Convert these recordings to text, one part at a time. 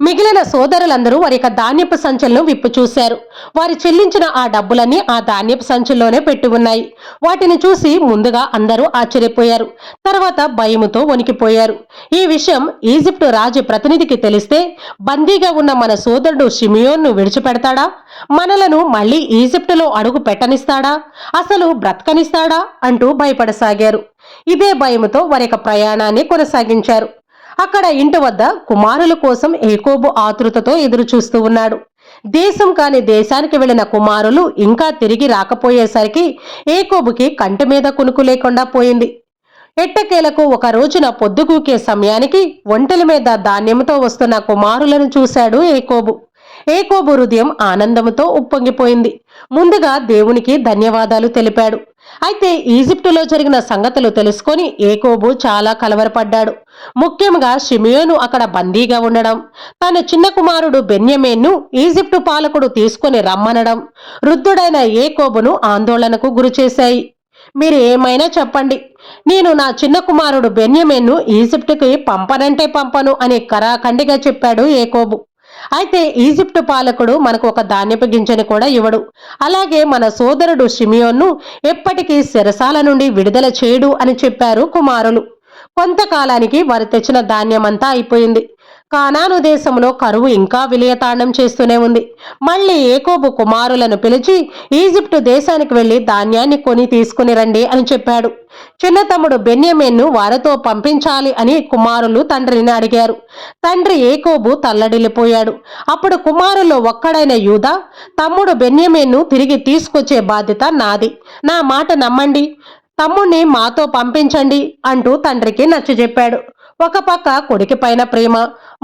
మిగిలిన సోదరులందరూ వారి యొక్క ధాన్యపు సంచులను విప్పు చూశారు. వారు చెల్లించిన ఆ డబ్బులన్నీ ఆ ధాన్యపు సంచుల్లోనే పెట్టి ఉన్నాయి. వాటిని చూసి ముందుగా అందరూ ఆశ్చర్యపోయారు. తర్వాత భయముతో వణికిపోయారు. ఈ విషయం ఈజిప్టు రాజు ప్రతినిధికి తెలిస్తే బందీగా ఉన్న మన సోదరుడు షిమియోన్ను విడిచిపెడతాడా? మనలను మళ్ళీ ఈజిప్టులో అడుగు పెట్టనిస్తాడా? అసలు బ్రతకనిస్తాడా? అంటూ భయపడసాగారు. ఇదే భయముతో వారి యొక్క ప్రయాణాన్ని కొనసాగించారు. అక్కడ ఇంటి వద్ద కుమారుల కోసం ఏకోబు ఆతృతతో ఎదురుచూస్తూ ఉన్నాడు. దేశం కాని దేశానికి వెళ్ళిన కుమారులు ఇంకా తిరిగి రాకపోయేసరికి ఏకోబుకి కంటి మీద కునుకు లేకుండా పోయింది. ఎట్టకేలకు ఒక రోజున పొద్దుగూకే సమయానికి ఒంటెల మీద ధాన్యంతో వస్తున్న కుమారులను చూశాడు ఏకోబు ఏకోబు హృదయం ఆనందంతో ఉప్పొంగిపోయింది. ముందుగా దేవునికి ధన్యవాదాలు తెలిపాడు. అయితే ఈజిప్టులో జరిగిన సంగతులు తెలుసుకొని ఏకోబు చాలా కలవరపడ్డాడు. ముఖ్యంగా షిమియోను అక్కడ బందీగా ఉండడం తన చిన్న కుమారుడు బెన్యమేన్ను ఈజిప్టు పాలకుడు తీసుకొని రమ్మనడం వృద్ధుడైన ఏకోబును ఆందోళనకు గురిచేశాయి మీరు ఏమైనా చెప్పండి. నేను నా చిన్న కుమారుడు బెన్యమేన్ను ఈజిప్టుకి పంపనంటే పంపను అని కరాఖండిగా చెప్పాడు ఏకోబు. అయితే ఈజిప్టు పాలకుడు మనకు ఒక ధాన్యపు గింజను కూడా ఇవ్వడు. అలాగే మన సోదరుడు షిమియోన్ను ఎప్పటికీ శిరసాల నుండి విడుదల చేయడు అని చెప్పారు కుమారులు. కొంతకాలానికి వారు తెచ్చిన ధాన్యమంతా అయిపోయింది. కానాను దేశంలో కరువు ఇంకా విలయతాండం చేస్తూనే ఉంది. మళ్ళీ ఏకోబు కుమారులను పిలిచి ఈజిప్టు దేశానికి వెళ్ళి ధాన్యాన్ని కొని తీసుకుని రండి అని చెప్పాడు. చిన్న తమ్ముడు బెన్యమేన్ను వారితో పంపించాలి అని కుమారులు తండ్రిని అడిగారు. తండ్రి ఏకోబు తల్లడిల్లిపోయాడు. అప్పుడు కుమారుల్లో ఒక్కడైన యూదా తమ్ముడు బెన్యమేన్ను తిరిగి తీసుకొచ్చే బాధ్యత నాది. నా మాట నమ్మండి. తమ్ముణ్ణి మాతో పంపించండి అంటూ తండ్రికి నచ్చజెప్పాడు. ఒక పక్క కొడుకు పైన ప్రేమ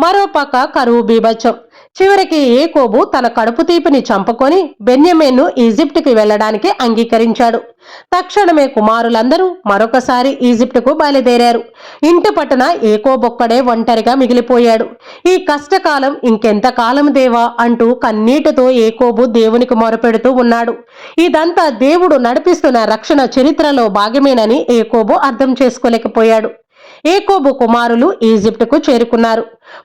మరో పక్క కరువు బీభత్సం. చివరికి ఏకోబు తన కడుపు తీపిని చంపుకొని బెన్యమేన్ను ఈజిప్టుకి వెళ్ళడానికి అంగీకరించాడు. తక్షణమే కుమారులందరూ మరొకసారి ఈజిప్టుకు బయలుదేరారు. ఇంటి పట్టున ఏకోబొక్కడే ఒంటరిగా మిగిలిపోయాడు. ఈ కష్టకాలం ఇంకెంతకాలం దేవా అంటూ కన్నీటితో ఏకోబు దేవునికి మొరపెడుతూ ఉన్నాడు. ఇదంతా దేవుడు నడిపిస్తున్న రక్షణ చరిత్రలో భాగమేనని ఏకోబు అర్థం చేసుకోలేకపోయాడు. ఏకోబు కుమారులు ఈజిప్టుకు చేరుకున్నారు.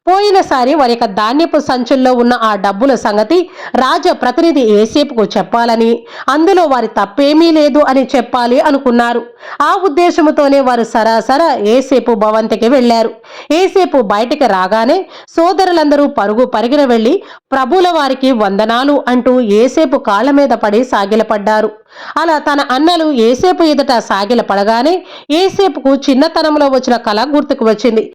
పోయినసారి వారి యొక్క ధాన్యపు సంచుల్లో ఉన్న ఆ డబ్బుల సంగతి రాజ ప్రతినిధి ఏసేపుకు చెప్పాలని. అందులో వారి తప్పేమీ లేదు అని చెప్పాలి అనుకున్నారు. ఆ ఉద్దేశముతోనే వారు సరాసర ఏసేపు భవంతికి వెళ్ళారు ఏసేపు బయటికి రాగానే సోదరులందరూ పరుగు పరిగిన వెళ్ళి ప్రభుల వారికి వందనాలు అంటూ ఏసేపు కాళ్ళ మీద పడి సాగిలపడ్డారు. అలా తన అన్నలు ఏసేపు ఎదుట సాగిలపడగానే ఏసేపుకు చిన్నతనంలో వచ్చిన కళ గుర్తుకు వచ్చింది.